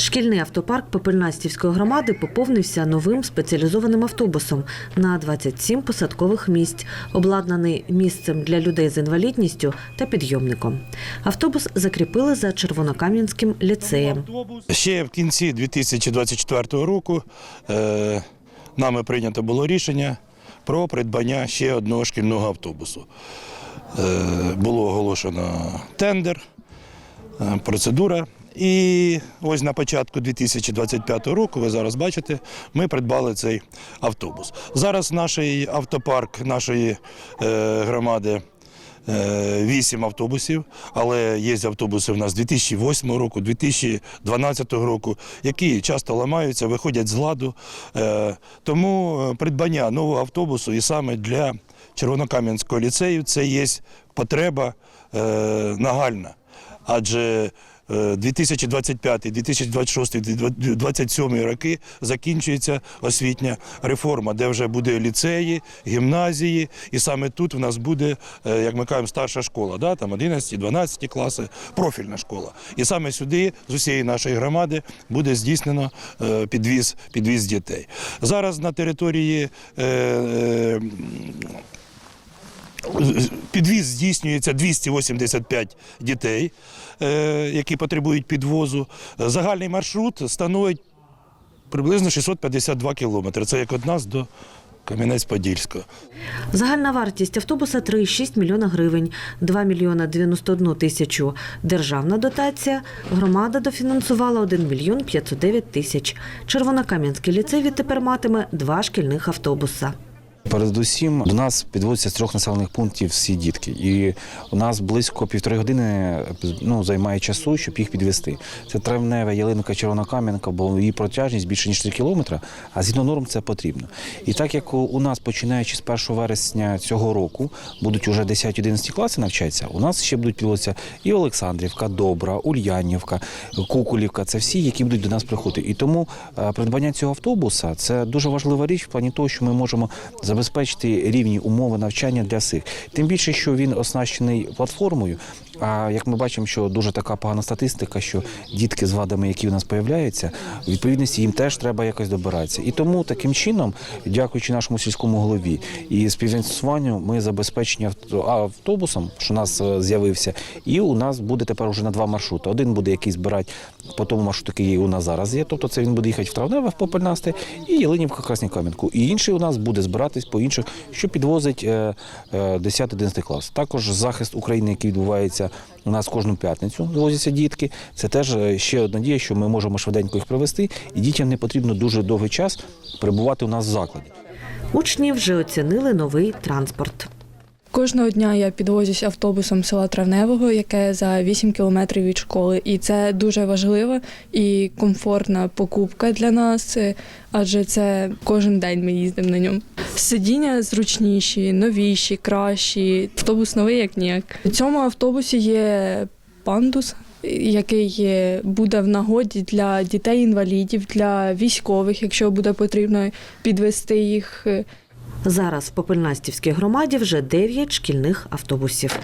Шкільний автопарк Попельнастівської громади поповнився новим спеціалізованим автобусом на 27 посадкових місць, обладнаний місцем для людей з інвалідністю та підйомником. Автобус закріпили за Червонокам'янським ліцеєм. Ще в кінці 2024 року е, нами прийнято було рішення про придбання ще одного шкільного автобусу. Е, було оголошено тендер, е, процедура. І ось на початку 2025 року, ви зараз бачите, ми придбали цей автобус. Зараз наш автопарк нашої е, громади е, вісім автобусів, але є автобуси в нас 2008 року, 2012 року, які часто ламаються, виходять з ладу. Е, Тому придбання нового автобусу і саме для Червонокам'янського ліцею це є потреба нагальна. Адже 2025, 2026, 2027 роки закінчується освітня реформа, де вже буде ліцеї, гімназії, і саме тут в нас буде, е, як ми кажемо, старша школа, да? там 11, 12 класи, профільна школа. І саме сюди з усієї нашої громади буде здійснено е, підвіз, підвіз дітей. Зараз на території е, е, Підвіз здійснюється 285 дітей, е, які потребують підвозу. Загальний маршрут становить приблизно 652 кілометри. Це як від нас до Кам'янець-Подільського. Загальна вартість автобуса 3,6 мільйона гривень, 2 мільйона 91 тисячу державна дотація. Громада дофінансувала 1 мільйон 509 тисяч. Червонокам'янський ліцей відтепер матиме два шкільних автобуса. Передусім до нас підводяться з трьох населених пунктів всі дітки, і у нас близько півтори години ну, займає часу, щоб їх підвести. Це травнева ялинка Червонокам'янка, бо її протяжність більше ніж 3 кілометри, а згідно норм це потрібно. І так як у- нас, починаючи з 1 вересня цього року, будуть уже 10-11 класи навчатися, у нас ще будуть підводитися і Олександрівка, Добра, Ульянівка, Кукулівка. Це всі, які будуть до нас приходити. І тому е, придбання цього автобуса це дуже важлива річ в плані того, що ми можемо забезпечити рівні умови навчання для всіх. Тим більше, що він оснащений платформою. А як ми бачимо, що дуже така погана статистика, що дітки з вадами, які у нас появляються, у відповідності їм теж треба якось добиратися. І тому таким чином, дякуючи нашому сільському голові і співфінансуванню, ми забезпечені автобусом, що у нас е, з'явився, і у нас буде тепер вже на два маршрути. Один буде який збирати по тому маршруту, який у нас зараз є. Тобто це він буде їхати в Травневе, в Попельнасте і Єлинівка, Краснокам'янку. І інший у нас буде збиратись по інших, що підвозить е, е, 10-11 клас. Також захист України, який відбувається у нас кожну п'ятницю, звозяться дітки. Це теж е, ще одна дія, що ми можемо швиденько їх привезти, і дітям не потрібно дуже довгий час перебувати у нас в закладі. Учні вже оцінили новий транспорт. Кожного дня я підвозюсь автобусом села Травневого, яке за 8 кілометрів від школи. І це дуже важлива і комфортна покупка для нас, е, адже це кожен день ми їздимо на ньому. Сидіння зручніші, новіші, кращі. Автобус новий як ніяк. У цьому автобусі є пандус. Який е, буде в нагоді для дітей-інвалідів, для військових, якщо буде потрібно підвести їх. Зараз в Попельнастівській громаді вже 9 шкільних автобусів.